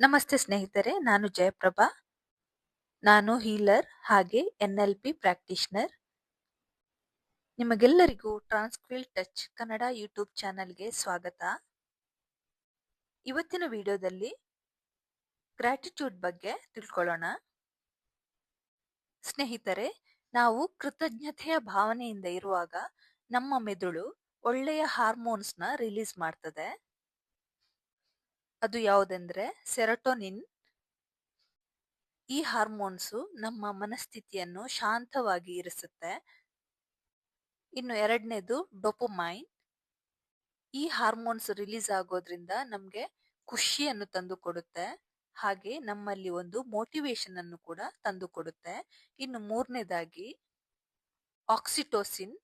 ನಮಸ್ತೆ ಸ್ನೇಹಿತರೆ, ನಾನು ಜಯಪ್ರಭಾ. ನಾನು ಹೀಲರ್, ಹಾಗೆ ಎನ್ ಎಲ್ ಪಿ ಪ್ರಾಕ್ಟೀಷನರ್. ನಿಮಗೆಲ್ಲರಿಗೂ ಟ್ರಾನ್ಸ್ಕ್ವಿಲ್ ಟಚ್ ಕನ್ನಡ ಯೂಟ್ಯೂಬ್ ಚಾನಲ್ಗೆ ಸ್ವಾಗತ. ಇವತ್ತಿನ ವಿಡಿಯೋದಲ್ಲಿ ಗ್ರ್ಯಾಟಿಟ್ಯೂಡ್ ಬಗ್ಗೆ ತಿಳ್ಕೊಳ್ಳೋಣ. ಸ್ನೇಹಿತರೆ, ನಾವು ಕೃತಜ್ಞತೆಯ ಭಾವನೆಯಿಂದ ಇರುವಾಗ ನಮ್ಮ ಮೆದುಳು ಒಳ್ಳೆಯ ಹಾರ್ಮೋನ್ಸ್ನ ರಿಲೀಸ್ ಮಾಡ್ತದೆ. ಅದು ಯಾವುದೆಂದ್ರೆ ಸೆರಟೋನಿನ್. ಈ ಹಾರ್ಮೋನ್ಸು ನಮ್ಮ ಮನಸ್ಥಿತಿಯನ್ನು ಶಾಂತವಾಗಿ ಇರಿಸುತ್ತೆ. ಇನ್ನು ಎರಡನೇದು ಡೊಪೊಮೈನ್. ಈ ಹಾರ್ಮೋನ್ಸ್ ರಿಲೀಸ್ ಆಗೋದ್ರಿಂದ ನಮಗೆ ಖುಷಿಯನ್ನು ತಂದು ಕೊಡುತ್ತೆ ಹಾಗೆ ನಮ್ಮಲ್ಲಿ ಒಂದು ಮೋಟಿವೇಶನ್ ಅನ್ನು ಕೂಡ ತಂದು ಕೊಡುತ್ತೆ ಇನ್ನು ಮೂರನೇದಾಗಿ ಆಕ್ಸಿಟೋಸಿನ್.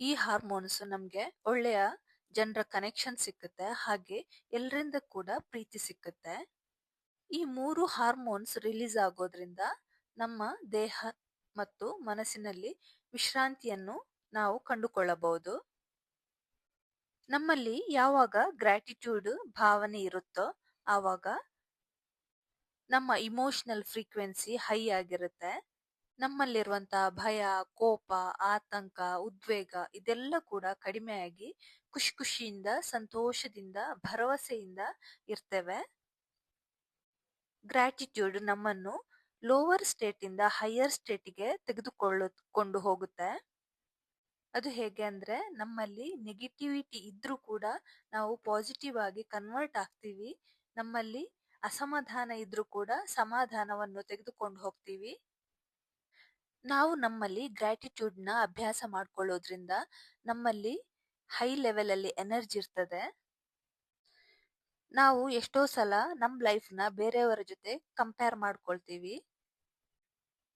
ಈ ಹಾರ್ಮೋನ್ಸ್ ನಮಗೆ ಒಳ್ಳೆಯ ಜನರ ಕನೆಕ್ಷನ್ ಸಿಕ್ಕುತ್ತೆ, ಹಾಗೆ ಎಲ್ಲರಿಂದ ಕೂಡ ಪ್ರೀತಿ ಸಿಕ್ಕುತ್ತೆ. ಈ ಮೂರು ಹಾರ್ಮೋನ್ಸ್ ರಿಲೀಸ್ ಆಗೋದ್ರಿಂದ ನಮ್ಮ ದೇಹ ಮತ್ತು ಮನಸ್ಸಿನಲ್ಲಿ ವಿಶ್ರಾಂತಿಯನ್ನು ನಾವು ಕಂಡುಕೊಳ್ಳಬಹುದು. ನಮ್ಮಲ್ಲಿ ಯಾವಾಗ ಗ್ರಾಟಿಟ್ಯೂಡ್ ಭಾವನೆ ಇರುತ್ತೋ ಆವಾಗ ನಮ್ಮ ಇಮೋಷನಲ್ ಫ್ರೀಕ್ವೆನ್ಸಿ ಹೈ ಆಗಿರುತ್ತೆ. ನಮ್ಮಲ್ಲಿರುವಂತಹ ಭಯ, ಕೋಪ, ಆತಂಕ, ಉದ್ವೇಗ ಇದೆಲ್ಲ ಕೂಡ ಕಡಿಮೆಯಾಗಿ ಖುಷಿ ಖುಷಿಯಿಂದ, ಸಂತೋಷದಿಂದ, ಭರವಸೆಯಿಂದ ಇರ್ತೇವೆ. ಗ್ರಾಟಿಟ್ಯೂಡ್ ನಮ್ಮನ್ನು ಲೋವರ್ ಸ್ಟೇಟ್ ಇಂದ ಹೈಯರ್ ಸ್ಟೇಟಿಗೆ ತೆಗೆದುಕೊಳ್ಳಿಕೊಂಡು ಹೋಗುತ್ತೆ. ಅದು ಹೇಗೆ ಅಂದ್ರೆ ನಮ್ಮಲ್ಲಿ ನೆಗೆಟಿವಿಟಿ ಇದ್ರೂ ಕೂಡ ನಾವು ಪಾಸಿಟಿವ್ ಆಗಿ ಕನ್ವರ್ಟ್ ಆಗ್ತೀವಿ. ನಮ್ಮಲ್ಲಿ ಅಸಮಾಧಾನ ಇದ್ರೂ ಕೂಡ ಸಮಾಧಾನವನ್ನು ತೆಗೆದುಕೊಂಡು ಹೋಗ್ತೀವಿ. ನಾವು ನಮ್ಮಲ್ಲಿ ಗ್ರ್ಯಾಟಿಟ್ಯೂಡ್ನ ಅಭ್ಯಾಸ ಮಾಡ್ಕೊಳ್ಳೋದ್ರಿಂದ ನಮ್ಮಲ್ಲಿ ಹೈ ಲೆವೆಲಲ್ಲಿ ಎನರ್ಜಿ ಇರ್ತದೆ. ನಾವು ಎಷ್ಟೋ ಸಲ ನಮ್ಮ ಲೈಫ್ನ ಬೇರೆಯವರ ಜೊತೆ ಕಂಪೇರ್ ಮಾಡ್ಕೊಳ್ತೀವಿ.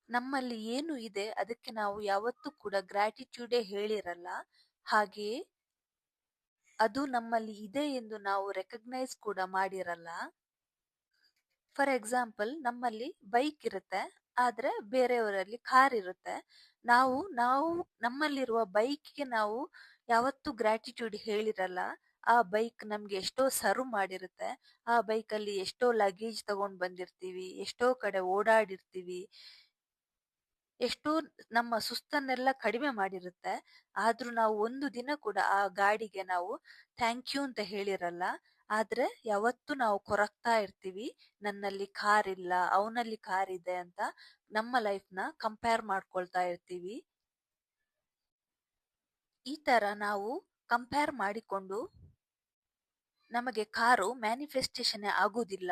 ನಮ್ಮಲ್ಲಿ ಏನು ಇದೆ ಅದಕ್ಕೆ ನಾವು ಯಾವತ್ತೂ ಕೂಡ ಗ್ರ್ಯಾಟಿಟ್ಯೂಡೇ ಹೇಳಿರಲ್ಲ. ಹಾಗೆಯೇ ಅದು ನಮ್ಮಲ್ಲಿ ಇದೆ ಎಂದು ನಾವು ರೆಕಗ್ನೈಸ್ ಕೂಡ ಮಾಡಿರಲ್ಲ. ಫಾರ್ ಎಕ್ಸಾಂಪಲ್ ನಮ್ಮಲ್ಲಿ ಬೈಕ್ ಇರುತ್ತೆ. ಆದ್ರೆ ಬೇರೆಯವರಲ್ಲಿ ಕಾರ್ ಇರುತ್ತೆ. ನಾವು ನಾವು ನಮ್ಮಲ್ಲಿರುವ ಬೈಕ್ಗೆ ನಾವು ಯಾವತ್ತೂ ಗ್ರಾಟಿಟ್ಯೂಡ್ ಹೇಳಿರಲ್ಲ. ಆ ಬೈಕ್ ನಮ್ಗೆ ಎಷ್ಟೋ ಸರ್ವ್ ಮಾಡಿರುತ್ತೆ. ಆ ಬೈಕಲ್ಲಿ ಅಲ್ಲಿ ಎಷ್ಟೋ ಲಗೇಜ್ ತಗೊಂಡ್ ಬಂದಿರ್ತೀವಿ ಎಷ್ಟೋ ಕಡೆ ಓಡಾಡಿರ್ತೀವಿ. ಎಷ್ಟೋ ನಮ್ಮ ಸುಸ್ತನ್ನೆಲ್ಲ ಕಡಿಮೆ ಮಾಡಿರುತ್ತೆ. ಆದ್ರೂ ನಾವು ಒಂದು ದಿನ ಕೂಡ ಆ ಗಾಡಿಗೆ ನಾವು ಥ್ಯಾಂಕ್ ಯು ಅಂತ ಹೇಳಿರಲ್ಲ. ಆದ್ರೆ ಯಾವತ್ತು ನಾವು ಕೊರಗ್ತಾ ಇರ್ತೀವಿ. ನನ್ನಲ್ಲಿ ಕಾರ್ ಇಲ್ಲ, ಅವನಲ್ಲಿ ಕಾರ್ ಇದೆ ಅಂತ ನಮ್ಮ ಲೈಫ್ನ ಕಂಪೇರ್ ಮಾಡ್ಕೊಳ್ತಾ ಇರ್ತೀವಿ. ಈ ತರ ನಾವು ಕಂಪೇರ್ ಮಾಡಿಕೊಂಡು ನಮಗೆ ಕಾರು ಮ್ಯಾನಿಫೆಸ್ಟೇಷನ್ ಆಗೋದಿಲ್ಲ.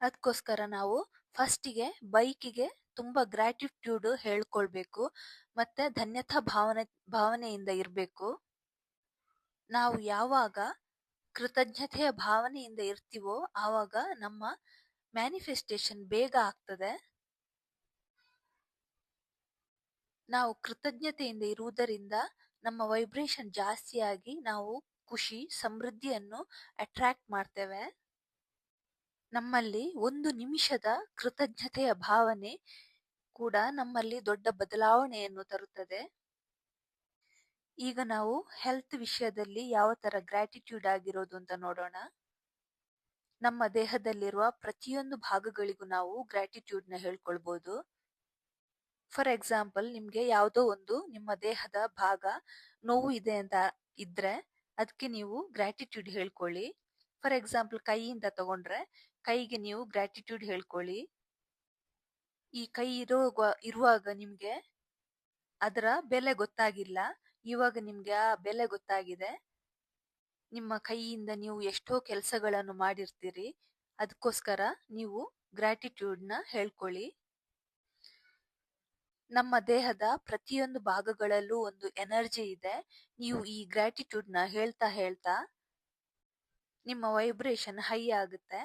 ಅದಕ್ಕೋಸ್ಕರ ನಾವು ಫಸ್ಟಿಗೆ ಬೈಕಿಗೆ ತುಂಬಾ ಗ್ರ್ಯಾಟಿಟ್ಯೂಡ್ ಹೇಳ್ಕೊಳ್ಬೇಕು. ಮತ್ತೆ ಧನ್ಯತಾ ಭಾವನೆ, ಭಾವನೆಯಿಂದ ಇರಬೇಕು. ನಾವು ಯಾವಾಗ ಕೃತಜ್ಞತೆಯ ಭಾವನೆಯಿಂದ ಇರ್ತೀವೋ ಆವಾಗ ನಮ್ಮ ಮ್ಯಾನಿಫೆಸ್ಟೇಷನ್ ಬೇಗ ಆಗ್ತದೆ. ನಾವು ಕೃತಜ್ಞತೆಯಿಂದ ಇರುವುದರಿಂದ ನಮ್ಮ ವೈಬ್ರೇಷನ್ ಜಾಸ್ತಿಯಾಗಿ ನಾವು ಖುಷಿ, ಸಮೃದ್ಧಿಯನ್ನು ಅಟ್ರಾಕ್ಟ್ ಮಾಡ್ತೇವೆ. ನಮ್ಮಲ್ಲಿ ಒಂದು ನಿಮಿಷದ ಕೃತಜ್ಞತೆಯ ಭಾವನೆ ಕೂಡ ನಮ್ಮಲ್ಲಿ ದೊಡ್ಡ ಬದಲಾವಣೆಯನ್ನು ತರುತ್ತದೆ. ಈಗ ನಾವು ಹೆಲ್ತ್ ವಿಷಯದಲ್ಲಿ ಯಾವ ತರ ಗ್ರಾಟಿಟ್ಯೂಡ್ ಆಗಿರೋದು ಅಂತ ನೋಡೋಣ. ನಮ್ಮ ದೇಹದಲ್ಲಿರುವ ಪ್ರತಿಯೊಂದು ಭಾಗಗಳಿಗೂ ನಾವು ಗ್ರಾಟಿಟ್ಯೂಡ್ನ ಹೇಳ್ಕೊಳ್ಬಹುದು ಫಾರ್ ಎಕ್ಸಾಂಪಲ್ ನಿಮ್ಗೆ ಯಾವುದೋ ಒಂದು ನಿಮ್ಮ ದೇಹದ ಭಾಗ ನೋವು ಇದೆ ಅಂತ ಇದ್ರೆ ಅದಕ್ಕೆ ನೀವು ಗ್ರಾಟಿಟ್ಯೂಡ್ ಹೇಳ್ಕೊಳ್ಳಿ. ಫಾರ್ ಎಕ್ಸಾಂಪಲ್ ಕೈಯಿಂದ ತಗೊಂಡ್ರೆ ಕೈಗೆ ನೀವು ಗ್ರಾಟಿಟ್ಯೂಡ್ ಹೇಳ್ಕೊಳ್ಳಿ. ಈ ಕೈ ಇರೋ ಇರುವಾಗ ನಿಮ್ಗೆ ಅದರ ಬೆಲೆ ಗೊತ್ತಾಗಿಲ್ಲ. ಇವಾಗ ನಿಮ್ಗೆ ಆ ಬೆಲೆ ಗೊತ್ತಾಗಿದೆ. ನಿಮ್ಮ ಕೈಯಿಂದ ನೀವು ಎಷ್ಟೋ ಕೆಲಸಗಳನ್ನು ಮಾಡಿರ್ತೀರಿ. ಅದಕ್ಕೋಸ್ಕರ ನೀವು ಗ್ರಾಟಿಟ್ಯೂಡ್ನ ಹೇಳ್ಕೊಳ್ಳಿ. ನಮ್ಮ ದೇಹದ ಪ್ರತಿಯೊಂದು ಭಾಗಗಳಲ್ಲೂ ಒಂದು ಎನರ್ಜಿ ಇದೆ. ನೀವು ಈ ಗ್ರಾಟಿಟ್ಯೂಡ್ನ ಹೇಳ್ತಾ ಹೇಳ್ತಾ ನಿಮ್ಮ ವೈಬ್ರೇಷನ್ ಹೈ ಆಗುತ್ತೆ.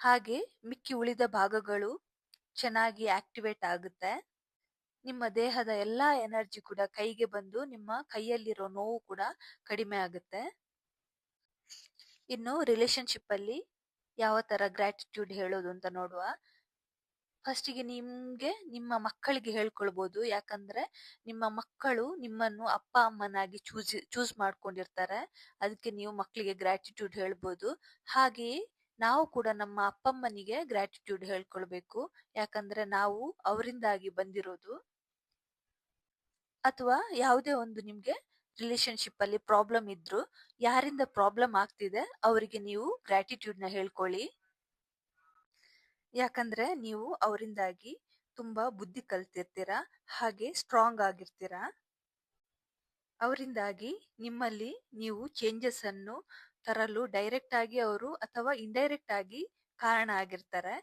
ಹಾಗೆ ಮಿಕ್ಕಿ ಉಳಿದ ಭಾಗಗಳು ಚೆನ್ನಾಗಿ ಆಕ್ಟಿವೇಟ್ ಆಗುತ್ತೆ. ನಿಮ್ಮ ದೇಹದ ಎಲ್ಲಾ ಎನರ್ಜಿ ಕೂಡ ಕೈಗೆ ಬಂದು ನಿಮ್ಮ ಕೈಯಲ್ಲಿರೋ ನೋವು ಕೂಡ ಕಡಿಮೆ ಆಗುತ್ತೆ. ಇನ್ನು ರಿಲೇಶನ್ಶಿಪ್ ಅಲ್ಲಿ ಯಾವ ತರ ಗ್ರಾಟಿಟ್ಯೂಡ್ ಹೇಳೋದು ಅಂತ ನೋಡುವ. ಫಸ್ಟಿಗೆ ನಿಮ್ಗೆ ನಿಮ್ಮ ಮಕ್ಕಳಿಗೆ ಹೇಳ್ಕೊಳ್ಬೋದು. ಯಾಕಂದ್ರೆ ನಿಮ್ಮ ಮಕ್ಕಳು ನಿಮ್ಮನ್ನು ಅಪ್ಪ, ಅಮ್ಮನಾಗಿ ಚೂಸ್ ಚೂಸ್ ಮಾಡ್ಕೊಂಡಿರ್ತಾರೆ. ಅದಕ್ಕೆ ನೀವು ಮಕ್ಕಳಿಗೆ ಗ್ರಾಟಿಟ್ಯೂಡ್ ಹೇಳ್ಬೋದು. ಹಾಗೆಯೇ ನಾವು ಕೂಡ ನಮ್ಮ ಅಪ್ಪಮ್ಮನಿಗೆ ಗ್ರಾಟಿಟ್ಯೂಡ್ ಹೇಳ್ಕೊಳ್ಬೇಕು. ಯಾಕಂದ್ರೆ ನಾವು ಅವರಿಂದಾಗಿ ಬಂದಿರೋದು. ಅಥವಾ ಯಾವುದೇ ಒಂದು ನಿಮ್ಗೆ ರಿಲೇಶನ್ಶಿಪ್ ಅಲ್ಲಿ ಪ್ರಾಬ್ಲಮ್ ಇದ್ರು ಯಾರಿಂದ ಪ್ರಾಬ್ಲಮ್ ಆಗ್ತಿದೆ ಅವರಿಗೆ ನೀವು ಗ್ರಾಟಿಟ್ಯೂಡ್ನ ಹೇಳ್ಕೊಳ್ಳಿ. ಯಾಕಂದ್ರೆ ನೀವು ಅವರಿಂದಾಗಿ ತುಂಬಾ ಬುದ್ಧಿ ಕಲ್ತಿರ್ತೀರಾ, ಹಾಗೆ ಸ್ಟ್ರಾಂಗ್ ಆಗಿರ್ತೀರಾ. ಅವರಿಂದಾಗಿ ನಿಮ್ಮಲ್ಲಿ ನೀವು ಚೇಂಜಸ್ ಅನ್ನು ತರಲು ಡೈರೆಕ್ಟ್ ಆಗಿ ಅವರು ಅಥವಾ ಇಂಡೈರೆಕ್ಟ್ ಆಗಿ ಕಾರಣ ಆಗಿರ್ತಾರೆ.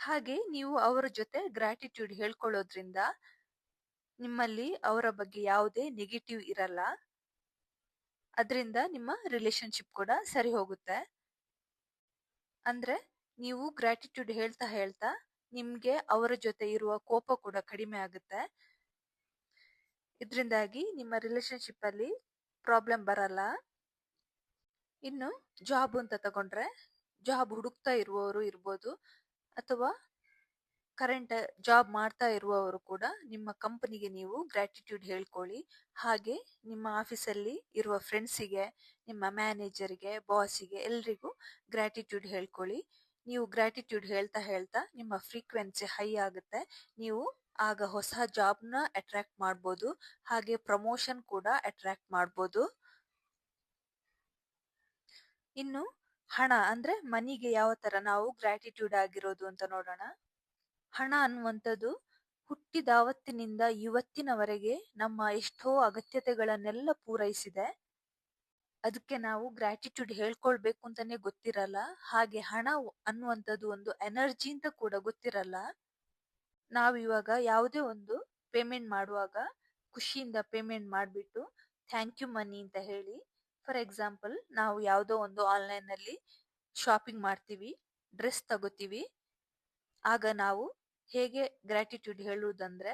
ಹಾಗೆ ನೀವು ಅವರ ಜೊತೆ ಗ್ರಾಟಿಟ್ಯೂಡ್ ಹೇಳ್ಕೊಳ್ಳೋದ್ರಿಂದ ನಿಮ್ಮಲ್ಲಿ ಅವರ ಬಗ್ಗೆ ಯಾವುದೇ ನೆಗೆಟಿವ್ ಇರಲ್ಲ. ಅದರಿಂದ ನಿಮ್ಮ ರಿಲೇಶನ್ಶಿಪ್ ಕೂಡ ಸರಿ ಹೋಗುತ್ತೆ. ಅಂದ್ರೆ ನೀವು ಗ್ರಾಟಿಟ್ಯೂಡ್ ಹೇಳ್ತಾ ಹೇಳ್ತಾ ನಿಮ್ಗೆ ಅವರ ಜೊತೆ ಇರುವ ಕೋಪ ಕೂಡ ಕಡಿಮೆ ಆಗುತ್ತೆ. ಇದರಿಂದಾಗಿ ನಿಮ್ಮ ರಿಲೇಶನ್ಶಿಪ್ ಅಲ್ಲಿ ಪ್ರಾಬ್ಲಮ್ ಬರಲ್ಲ. ಇನ್ನು ಜಾಬ್ ಅಂತ ತಗೊಂಡ್ರೆ ಜಾಬ್ ಹುಡುಕ್ತಾ ಇರುವವರು ಇರ್ಬೋದು ಅಥವಾ ಕರೆಂಟ್ ಜಾಬ್ ಮಾಡ್ತಾ ಇರುವವರು ಕೂಡ ನಿಮ್ಮ ಕಂಪನಿಗೆ ನೀವು ಗ್ರಾಟಿಟ್ಯೂಡ್ ಹೇಳ್ಕೊಳ್ಳಿ. ಹಾಗೆ ನಿಮ್ಮ ಆಫೀಸಲ್ಲಿ ಇರುವ ಫ್ರೆಂಡ್ಸಿಗೆ ನಿಮ್ಮ ಮ್ಯಾನೇಜರ್ಗೆ ಬಾಸಿಗೆ ಎಲ್ರಿಗೂ ಗ್ರಾಟಿಟ್ಯೂಡ್ ಹೇಳ್ಕೊಳ್ಳಿ. ನೀವು ಗ್ರಾಟಿಟ್ಯೂಡ್ ಹೇಳ್ತಾ ಹೇಳ್ತಾ ನಿಮ್ಮ ಫ್ರೀಕ್ವೆನ್ಸಿ ಹೈ ಆಗುತ್ತೆ. ನೀವು ಆಗ ಹೊಸ ಜಾಬ್ನ ಅಟ್ರಾಕ್ಟ್ ಮಾಡ್ಬೋದು. ಹಾಗೆ ಪ್ರಮೋಷನ್ ಕೂಡ ಅಟ್ರಾಕ್ಟ್ ಮಾಡ್ಬೋದು. ಇನ್ನು ಹಣ ಅಂದ್ರೆ ಮನಿಗೆ ಯಾವ ತರ ನಾವು ಗ್ರಾಟಿಟ್ಯೂಡ್ ಆಗಿರೋದು ಅಂತ ನೋಡೋಣ. ಹಣ ಅನ್ನುವಂಥದ್ದು ಹುಟ್ಟಿದಾವತ್ತಿನಿಂದ ಇವತ್ತಿನವರೆಗೆ ನಮ್ಮ ಎಷ್ಟೋ ಅಗತ್ಯತೆಗಳನ್ನೆಲ್ಲ ಪೂರೈಸಿದೆ. ಅದಕ್ಕೆ ನಾವು ಗ್ರಾಟಿಟ್ಯೂಡ್ ಹೇಳ್ಕೊಳ್ಬೇಕು ಅಂತಾನೆ ಗೊತ್ತಿರಲ್ಲ. ಹಾಗೆ ಹಣ ಅನ್ನುವಂಥದ್ದು ಒಂದು ಎನರ್ಜಿ ಅಂತ ಕೂಡ ಗೊತ್ತಿರಲ್ಲ. ನಾವಿವಾಗ ಯಾವುದೇ ಒಂದು ಪೇಮೆಂಟ್ ಮಾಡುವಾಗ ಖುಷಿಯಿಂದ ಪೇಮೆಂಟ್ ಮಾಡಿಬಿಟ್ಟು ಥ್ಯಾಂಕ್ ಯು ಮನಿ ಅಂತ ಹೇಳಿ ಫಾರ್ ಎಕ್ಸಾಂಪಲ್ ನಾವು ಯಾವುದೋ ಒಂದು ಆನ್ಲೈನ್ನಲ್ಲಿ ಶಾಪಿಂಗ್ ಮಾಡ್ತೀವಿ ಡ್ರೆಸ್ ತಗೋತೀವಿ. ಆಗ ನಾವು ಹೇಗೆ ಗ್ರಾಟಿಟ್ಯೂಡ್ ಹೇಳುವುದಂದ್ರೆ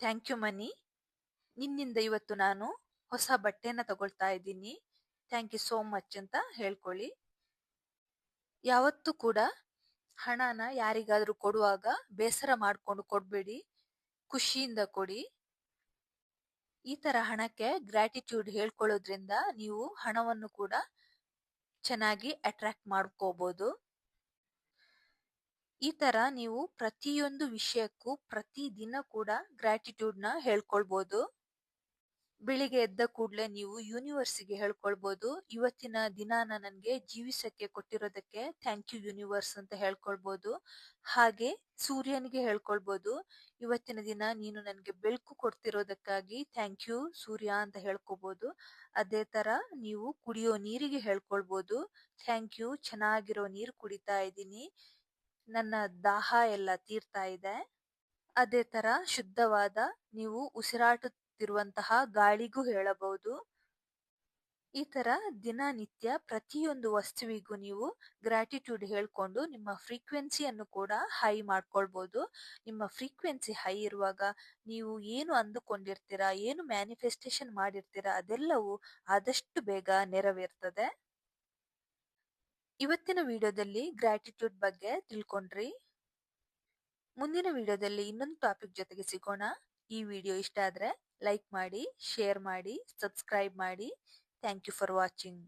ಥ್ಯಾಂಕ್ ಯು ಮನಿ, ನಿನ್ನಿಂದ ಇವತ್ತು ನಾನು ಹೊಸ ಬಟ್ಟೆನ ತಗೊಳ್ತಾ ಇದ್ದೀನಿ ಥ್ಯಾಂಕ್ ಯು ಸೋ ಮಚ್ ಅಂತ ಹೇಳ್ಕೊಳ್ಳಿ. ಯಾವತ್ತೂ ಕೂಡ ಹಣನ ಯಾರಿಗಾದ್ರೂ ಕೊಡುವಾಗ ಬೇಸರ ಮಾಡ್ಕೊಂಡು ಕೊಡ್ಬೇಡಿ, ಖುಷಿಯಿಂದ ಕೊಡಿ. ಈ ತರ ಹಣಕ್ಕೆ ಗ್ರಾಟಿಟ್ಯೂಡ್ ಹೇಳ್ಕೊಳ್ಳೋದ್ರಿಂದ ನೀವು ಹಣವನ್ನು ಕೂಡ ಚೆನ್ನಾಗಿ ಅಟ್ರಾಕ್ಟ್ ಮಾಡ್ಕೋಬಹುದು ಈ ತರ ನೀವು ಪ್ರತಿಯೊಂದು ವಿಷಯಕ್ಕೂ ಪ್ರತಿದಿನ ಕೂಡ ಗ್ರಾಟಿಟ್ಯೂಡ್ನ ಹೇಳ್ಕೊಳ್ಬಹುದು ಬೆಳಿಗ್ಗೆ ಎದ್ದ ಕೂಡಲೇ ನೀವು ಯೂನಿವರ್ಸಿಗೆ ಹೇಳ್ಕೊಳ್ಬೋದು. ಇವತ್ತಿನ ದಿನಾನ ನನಗೆ ಜೀವಿಸಕ್ಕೆ ಕೊಟ್ಟಿರೋದಕ್ಕೆ ಥ್ಯಾಂಕ್ ಯು ಯೂನಿವರ್ಸ್ ಅಂತ ಹೇಳ್ಕೊಳ್ಬೋದು. ಹಾಗೆ ಸೂರ್ಯನಿಗೆ ಹೇಳ್ಕೊಳ್ಬೋದು. ಇವತ್ತಿನ ದಿನ ನೀನು ನನಗೆ ಬೆಳಕು ಕೊಡ್ತಿರೋದಕ್ಕಾಗಿ ಥ್ಯಾಂಕ್ ಯು ಸೂರ್ಯ ಅಂತ ಹೇಳ್ಕೊಬೋದು. ಅದೇ ತರ ನೀವು ಕುಡಿಯೋ ನೀರಿಗೆ ಹೇಳ್ಕೊಳ್ಬೋದು. ಥ್ಯಾಂಕ್ ಯು ಚೆನ್ನಾಗಿರೋ ನೀರು ಕುಡಿತಾ ಇದ್ದೀನಿ. ನನ್ನ ದಾಹ ಎಲ್ಲ ತೀರ್ತಾ ಇದೆ. ಅದೇ ತರ ಶುದ್ಧವಾದ ನೀವು ಉಸಿರಾಟುತ್ತಿರುವಂತಹ ಗಾಳಿಗೂ ಹೇಳಬಹುದು. ಈ ತರ ದಿನನಿತ್ಯ ಪ್ರತಿಯೊಂದು ವಸ್ತುವಿಗೂ ನೀವು ಗ್ರಾಟಿಟ್ಯೂಡ್ ಹೇಳ್ಕೊಂಡು ನಿಮ್ಮ ಫ್ರೀಕ್ವೆನ್ಸಿಯನ್ನು ಕೂಡ ಹೈ ಮಾಡ್ಕೊಳ್ಬಹುದು ನಿಮ್ಮ ಫ್ರೀಕ್ವೆನ್ಸಿ ಹೈ ಇರುವಾಗ ನೀವು ಏನು ಅಂದುಕೊಂಡಿರ್ತೀರಾ, ಏನು ಮ್ಯಾನಿಫೆಸ್ಟೇಷನ್ ಮಾಡಿರ್ತೀರಾ ಅದೆಲ್ಲವೂ ಆದಷ್ಟು ಬೇಗ ನೆರವೇರ್ತದೆ. ಇವತ್ತಿನ ವಿಡಿಯೋದಲ್ಲಿ ಗ್ರಾಟಿಟ್ಯೂಡ್ ಬಗ್ಗೆ ತಿಳ್ಕೊಂಡ್ರಿ. ಮುಂದಿನ ವಿಡಿಯೋದಲ್ಲಿ ಇನ್ನೊಂದು ಟಾಪಿಕ್ ಜೊತೆಗೆ ಸಿಗೋಣ. ಈ ವಿಡಿಯೋ ಇಷ್ಟ ಆದ್ರೆ ಲೈಕ್ ಮಾಡಿ ಶೇರ್ ಮಾಡಿ ಸಬ್ಸ್ಕ್ರೈಬ್ ಮಾಡಿ. Thank you for watching